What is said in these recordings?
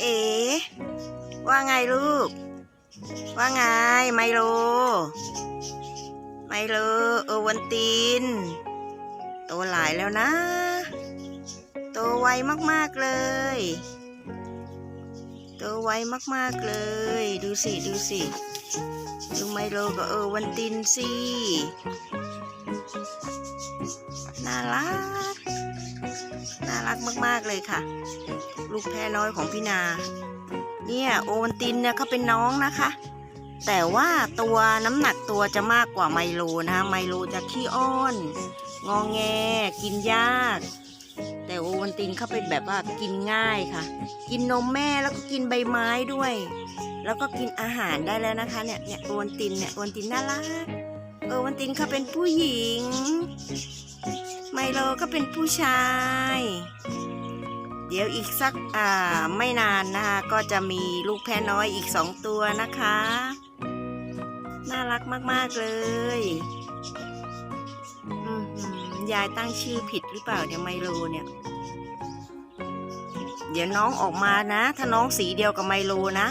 เอ๋ว่าไงลูก ว่าไงไมโล ไมโลเออวันตินโตหลายแล้วนะ โตไวมากๆเลย โตไวมากๆเลย ดูสิ ดูสิดูไมโลกับเออวันตินสิ น่ารัก น่ารักมากๆเลยค่ะ ลูกแพ้น้อยของพี่นา เนี่ยโอวันตินเนี่ยเขาเป็นน้องนะคะ แต่ว่าตัวน้ำหนักตัวจะมากกว่าไมโลนะคะไมโลจะขี้อ้อน งองแง กินยาก แต่โอวันตินเขาเป็นแบบว่ากินง่ายค่ะ กินนมแม่แล้วก็กินใบไม้ด้วย แล้วก็กินอาหารได้แล้วนะคะเนี่ยเนี่ยโอวันตินเนี่ยโอวันตินน่ารักโอวันตินเขาเป็นผู้หญิง ไมโลก็เป็นผู้ชาย เดี๋ยวอีกสักอ่าไม่นานนะคะก็จะมีลูกแพ้น้อยอีกสองตัวนะคะ น่ารักมากๆเลยยายตั้งชื่อผิดหรือเปล่าเดี๋ยวไมโลเนี่ย เดี๋ยวน้องออกมานะ ถ้าน้องสีเดียวกับไมโลนะ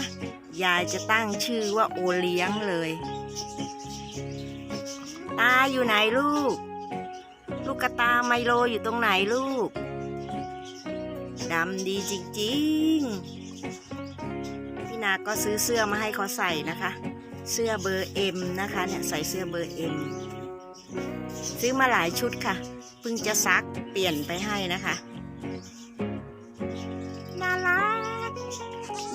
ยายจะตั้งชื่อว่าโอเลี้ยงเลย ตาอยู่ไหนลูก กระตาไมโลอยู่ตรงไหนลูก ดำดีจริงๆ พี่นาก็ซื้อเสื้อมาให้เขาใส่นะคะ เสื้อเบอร์เอ็มนะคะเนี่ยใส่เสื้อเบอร์เอ็มซื้อมาหลายชุดค่ะ เพิ่งจะซักเปลี่ยนไปให้นะคะ น่ารัก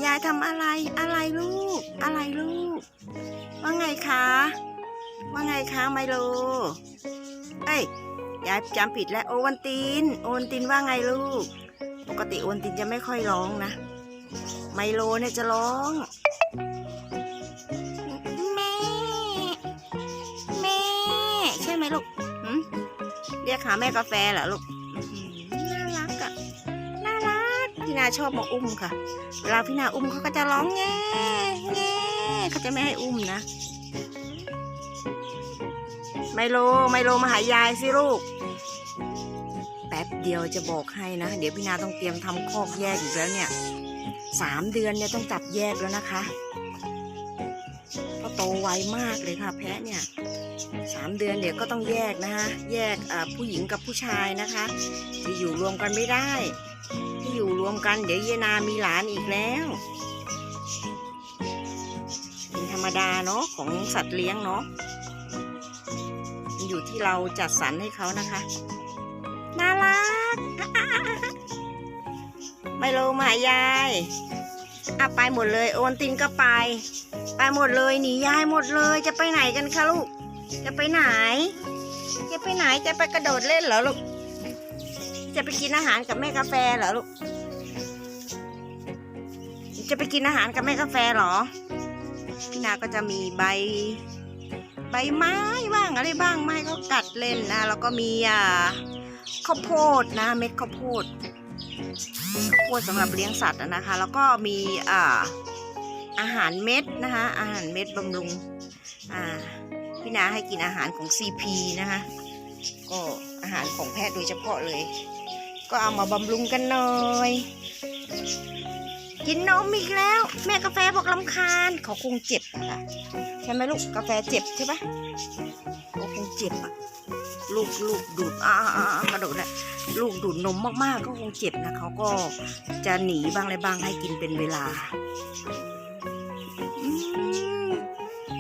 ยายทำอะไร อะไรลูก อะไรลูก ว่าไงคะ ว่าไงคะไมโล เอ้ย ยายจำผิดแล้วโอวันติน โอวันตินว่าไงลูก ปกติโอวันตินจะไม่ค่อยร้องนะ ไมโลเนี่ยจะร้องแม่แม่ใช่ไหมลูกหืมเรียกหาแม่กาแฟเหรอลูกอื้อหือน่ารักอะน่ารักพี่นาชอบมาอุ้มค่ะ เวลาพี่นาอุ้มเขาก็จะร้องแง่แง่เขาจะไม่ให้อุ้มนะ ไมโลไมโลมาหายายสิลูก แป๊บเดียวจะบอกให้นะ เดี๋ยวพี่นาต้องเตรียมทำคอกแยกอีกแล้วเนี่ยสามเดือนเนี่ยต้องจับแยกแล้วนะคะเพราะโตไวมากเลยค่ะ แพะเนี่ยสามเดือนเดี๋ยวก็ต้องแยกนะคะแยกผู้หญิงกับผู้ชายนะคะจะอยู่รวมกันไม่ได้ที่อยู่รวมกันเดี๋ยวเยนามีหลานอีกแล้วเป็นธรรมดาเนาะของสัตว์เลี้ยงเนาะ อยู่ที่เราจัดสรรให้เขานะคะ น่ารักไมโลมาหายายอะไปหมดเลย โอนตินก็ไป ไปหมดเลยหนียายหมดเลย จะไปไหนกันคะลูก จะไปไหน จะไปไหนจะไปกระโดดเล่นเหรอลูก จะไปกินอาหารกับแม่กาแฟเหรอลูก จะไปกินอาหารกับแม่กาแฟเหรอ พี่นาก็จะมีใบ ใบไม้บ้างอะไรบ้างไม้ก็กัดเล่นนะแล้วก็มีอ่าข้าวโพดนะเม็ดข้าวโพดข้าวโพดสำหรับเลี้ยงสัตว์นะคะ แล้วก็มีอ่าอาหารเม็ดนะคะ อาหารเม็ดบำรุงอ่าพี่นาให้กินอาหารของ CP นะคะก็อาหารของแพทย์โดยเฉพาะเลย ก็เอามาบำรุงกันหน่อยกินนมอีกแล้ว แม่กาแฟบอกลำคาญเขาคงเจ็บอะค่ะ ใช่ไหมลูกกาแฟเจ็บใช่ปะเขาคงเจ็บอะลูกลูกดูดอ่าอ่าอ่ากระโดดเลยลูกดูดนมมากๆ ก็คงเจ็บนะเขาก็จะหนีบ้างอะไรบ้างให้กินเป็นเวลา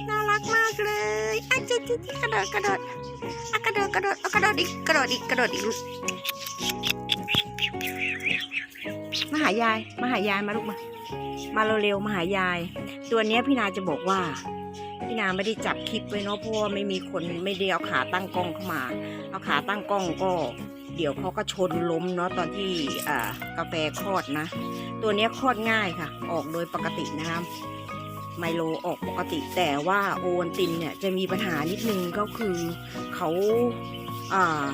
น่ารักมากเลยอะจิ๊ดจิ๊ดจิ๊ดกระโดดกระโดดอะกระโดดกระโดดอะกระโดดอีกกระโดดอีกกระโดดอีกลูกมาหายาย มาหายายมาลูกมา มาเร็วๆมาหายาย ตัวเนี้ยพี่นาจะบอกว่า พี่นาไม่ได้จับคลิปไว้เนาะเพราะว่าไม่มีคนไม่ได้เอาขาตั้งกล้องเข้ามา เอาขาตั้งกล้องก็ เดี๋ยวเขาก็ชนล้มเนาะตอนที่กาแฟคลอดนะ ตัวนี้คลอดง่ายค่ะ ออกโดยปกตินะครับไมโลออกปกติแต่ว่าโอวัลตินเนี่ยจะมีปัญหานิดนึงก็คือเขาอ่า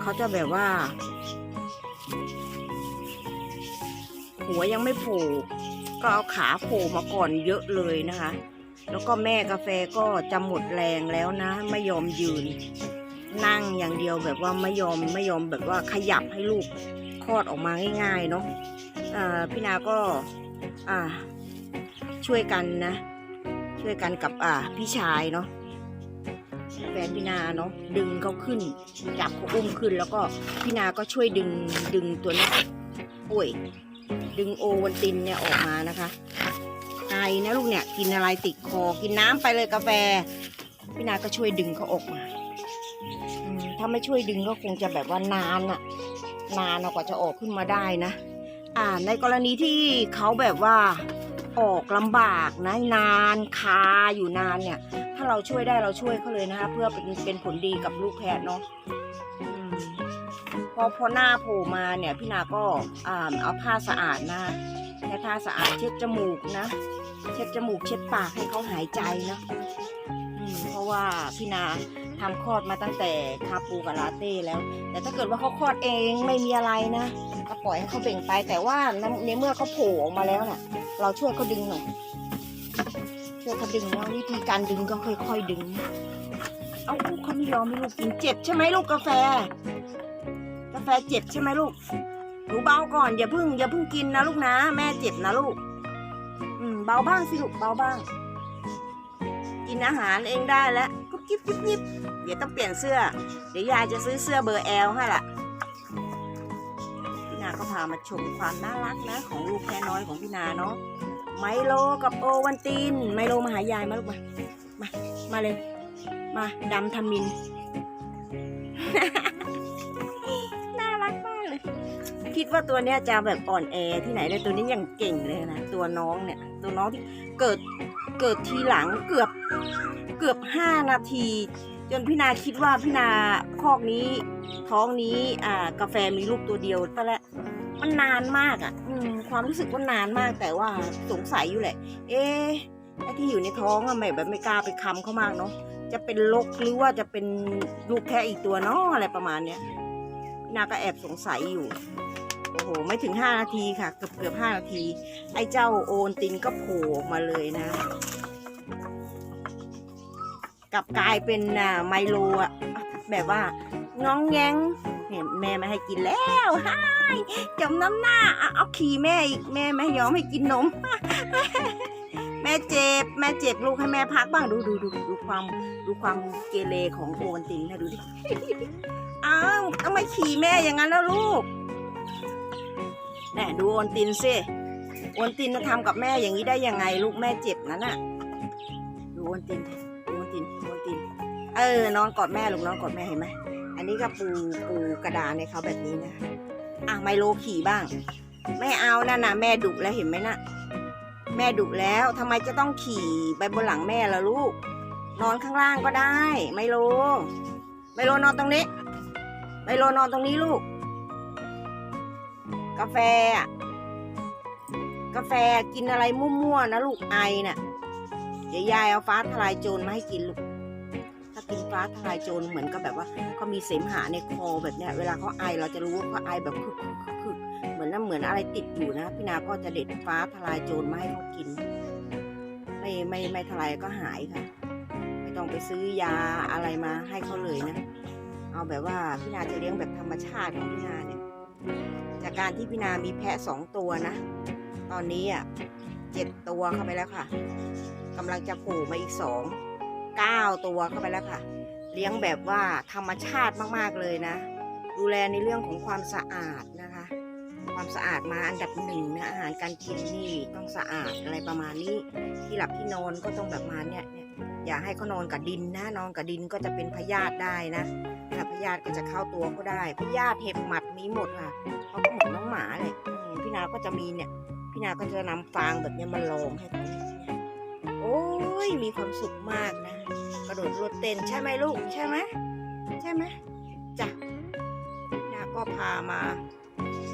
เขาจะแบบว่า หัวยังไม่โผล่ก็เอาขาโผล่มาก่อนเยอะเลยนะคะ แล้วก็แม่กาแฟก็จะหมดแรงแล้วนะ ไม่ยอมยืน นั่งอย่างเดียวแบบว่าไม่ยอมไม่ยอมแบบว่าขยับให้ลูกคลอดออกมาง่าย ๆ เนาะอ่าพี่นาก็าช่วยกันนะ ช่วยกันกับพี่ชายเนาะแฟนพี่นาเนาะดึงเขาขึ้น จับเขาอุ้มขึ้น แล้วก็พี่นาก็ช่วยดึงดึงตัวนี้โอ้ยดึงโอวันตินเนี่ยออกมานะคะ ไอนะลูกเนี่ยกินอะไรติดคอกินน้ำไปเลยกาแฟพี่นาก็ช่วยดึงเขาออกมาถ้าไม่ช่วยดึงก็คงจะแบบว่านานอะนานกว่าจะออกขึ้นมาได้นะ อ่าในกรณีที่เขาแบบว่าออกลำบากนะนานคาอยู่นานเนี่ย ถ้าเราช่วยได้เราช่วยเขาเลยนะคะเพื่อเป็นเป็นผลดีกับลูกแพทย์เนาะพอพอหน้าโผล่มาเนี่ยพี่นาก็อ่าเอาผ้าสะอาดนะใช้ผ้าสะอาดเช็ดจมูกนะ เช็ดจมูกเช็ดปากให้เขาหายใจเนาะเพราะว่าพี่นาทำคลอดมาตั้งแต่คาปูกับลาเต้แล้ว แต่ถ้าเกิดว่าเขาคลอดเองไม่มีอะไรนะก็ปล่อยให้เขาเบ่งไปแต่ว่าในเมื่อเขาโผล่ออกมาแล้วน่ะ เราช่วยเขาดึงหน่อยช่วยเขาดึงนะวิธีการดึงก็ค่อยๆดึง เอาลูกเขาไม่ยอมให้ลูกกินเจ็บใช่ไหมลูกกาแฟ กาแฟเจ็บใช่ไหมลูกหนูเบาก่อนอย่าพิ่งอย่าพิ่งกินนะลูกนะ แม่เจ็บนะลูก เบาบ้างสิลูกเบาบ้าง กินอาหารเองได้แล้วกุ๊บกิ๊บกิ๊บกิ๊บเดี๋ยวต้องเปลี่ยนเสื้อ เดี๋ยวยายจะซื้อเสื้อเบอร์แอลให้ละพี่นาก็พามาชมความน่ารักนะ ของลูกแพ้น้อยของพี่นาเนาะไมโลกับโอวันตินไมโลมาหายายมาลูกมามามาเลยมาดำทำมิน คิดว่าตัวเนี้ยจะแบบอ่อนแอที่ไหนเลยตัวนี้ยังเก่งเลยนะตัวน้องเนี่ย ตัวน้องที่เกิดเกิดทีหลังเกือบเกือบห้านาที จนพี่นาคิดว่าพี่นาคอกนี้ท้องนี้อ่ากาแฟมีลูกตัวเดียวตอนแรกมันนานมากอะ่ะอืมความรู้สึกว่านานมากแต่ว่าสงสัยอยู่แหละ เอ๊ะไอ้ที่อยู่ในท้องอะไม่แบบไม่กล้าไปคำเขามากเนาะจะเป็นลกหรือว่าจะเป็นลูกแค่อีกตัวเนาะอะไรประมาณเนี้ยพี่นาก็แอบสงสัยอยู่ โอ้โห ไม่ถึงห้านาทีค่ะ เกือบเกือบห้านาที ไอ้เจ้าโอนตินก็โผล่มาเลยนะกลับกลายเป็นอ่าไมโลอะแบบว่าน้องแยงเห็นแม่ไม่ให้กินแล้วไห้จมน้ำหน้าเอาเอาขี่แม่อีกแม่ไม่ยอมให้กินนม แม่เจ็บ แม่เจ็บลูกให้แม่พักบ้างดูดูดูดูความดูความเกเรของโอนตินนะดูดิอ้าวทำไมขี่แม่อย่างนั้นแล้วลูก แน่ดูโอนตินสิโอนตินจะทำกับแม่อย่างนี้ได้ยังไง ลูกแม่เจ็บนั่นน่ะ ดูโอนตินโอนตินโอนติน เออนอนกอดแม่ลูกนอนกอดแม่เห็นไหมอันนี้ก็ปูปูกระดานให้เขาแบบนี้นะอะไมโลขี่บ้างไม่เอานั่นนะแม่ดุแล้วเห็นไหมนะแม่ดุแล้วทำไมจะต้องขี่ไปบนหลังแม่ล่ะลูก นอนข้างล่างก็ได้ ไมโลไมโลนอนตรงนี้ไมโลนอนตรงนี้ลูก กาแฟอะกาแฟกินอะไรมั่วๆนะลูกไอน่ะเดี๋ยวยายเอาฟ้าทลายโจรมาให้กินลูกถ้ากินฟ้าทลายโจรเหมือนกับแบบว่าเขามีเสมหะในคอแบบเนี้ย เวลาเขาไอเราจะรู้ว่าเขาไอแบบคึกคึกเหมือนน้ำเหมือนอะไรติดอยู่นะพี่นาก็จะเด็ดฟ้าทลายโจรมาให้เขากิน ไม่ไม่ไม่ทลายก็หายค่ะ ไม่ต้องไปซื้อยาอะไรมาให้เขาเลยนะ เอาแบบว่าพี่นาจะเลี้ยงแบบธรรมชาติของพี่นาเนี่ย การที่พี่นามีแพะสองตัวนะ ตอนนี้อะเจ็ดตัวเข้าไปแล้วค่ะกำลังจะผล่มาอีกสองเก้าตัวเข้าไปแล้วค่ะ เลี้ยงแบบว่าธรรมชาติมากๆเลยนะ ดูแลในเรื่องของความสะอาดนะคะ ความสะอาดมาอันดับหนึ่งนะอาหารการกินนี่ต้องสะอาดอะไรประมาณนี้ ที่หลับที่นอนก็ต้องแบบมาเนี่ยเนี่ยอย่าให้เขานอนกับดินนะนอนกับดินก็จะเป็นพยาธิได้นะถ้าพยาธิก็จะเข้าตัวก็ได้พยาธิเห็บหมัดมีหมดค่ะเขาก หมือนน้องหมาเลยพี่นาก็จะมีเนี่ย พี่นาก็จะนำฟางแบบนี้มาลองให้เขาเนี่ยโอ้ยมีความสุขมากนะ กระโดดรถเต้นใช่ไหมลูกใช่ไหมใช่ไหมจ้ะนาก็พามา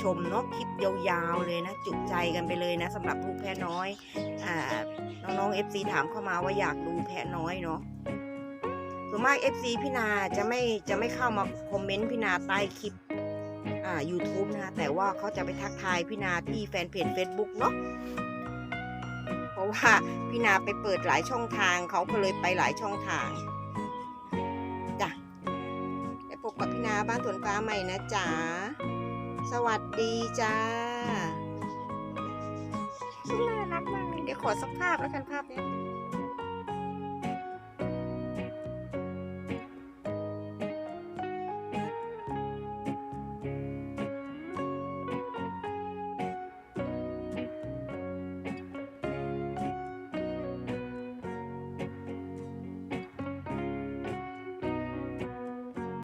ชมเนกคลิปยาวๆเลยนะ จุกใจกันไปเลยนะสำหรับลูกแพะน้อยอ่าน้องๆ FC ถามเข้ามาว่าอยากดูแพะน้อยเนาะส่วนมาก FC พี่นาจะไม่จะไม่เข้ามาคอมเมนต์พี่นาใต้คลิป อ่า YouTube นะแต่ว่าเขาจะไปทักทายพี่นาที่แฟนเพจ Facebook เนาะเพราะว่าพี่นาไปเปิดหลายช่องทางเขาก็เลยไปหลายช่องทางจ้ะไปพบกับพี่นาบ้านสวนฟ้าใหม่นะจ๊ะสวัสดีจ้าน่ารักมากเลยเดี๋ยวขอสักภาพแล้วกันภาพเนี้ย